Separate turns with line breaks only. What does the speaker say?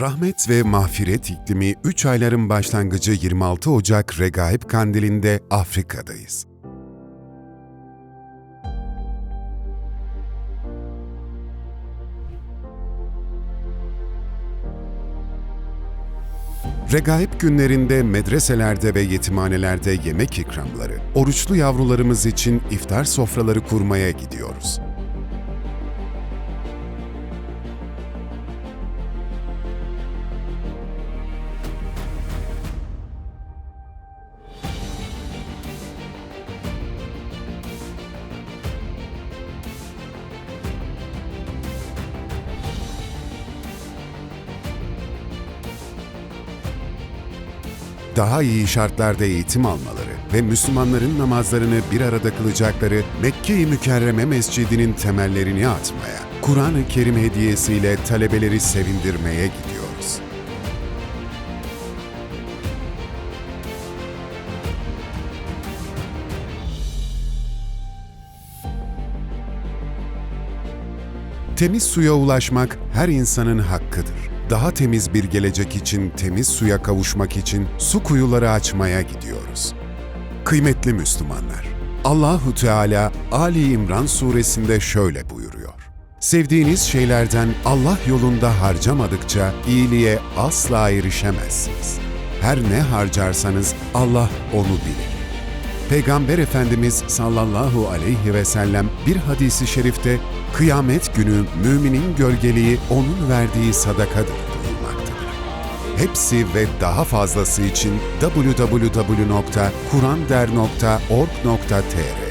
Rahmet ve mağfiret iklimi 3 ayların başlangıcı 26 Ocak Regaib Kandili'nde Afrika'dayız. Regaib günlerinde medreselerde ve yetimhanelerde yemek ikramları, oruçlu yavrularımız için iftar sofraları kurmaya gidiyoruz. Daha iyi şartlarda eğitim almaları ve Müslümanların namazlarını bir arada kılacakları Mekke-i Mükerreme Mescidi'nin temellerini atmaya, Kur'an-ı Kerim hediyesiyle talebeleri sevindirmeye gidiyoruz. Temiz suya ulaşmak her insanın hakkıdır. Daha temiz bir gelecek için temiz suya kavuşmak için su kuyuları açmaya gidiyoruz. Kıymetli Müslümanlar, Allahu Teala Ali İmran suresinde şöyle buyuruyor. Sevdiğiniz şeylerden Allah yolunda harcamadıkça iyiliğe asla erişemezsiniz. Her ne harcarsanız Allah onu bilir. Peygamber Efendimiz sallallahu aleyhi ve sellem bir hadisi şerifte kıyamet günü müminin gölgeliği onun verdiği sadakadır buyurmaktadır. Hepsi ve daha fazlası için www.kur'anderr.org.tr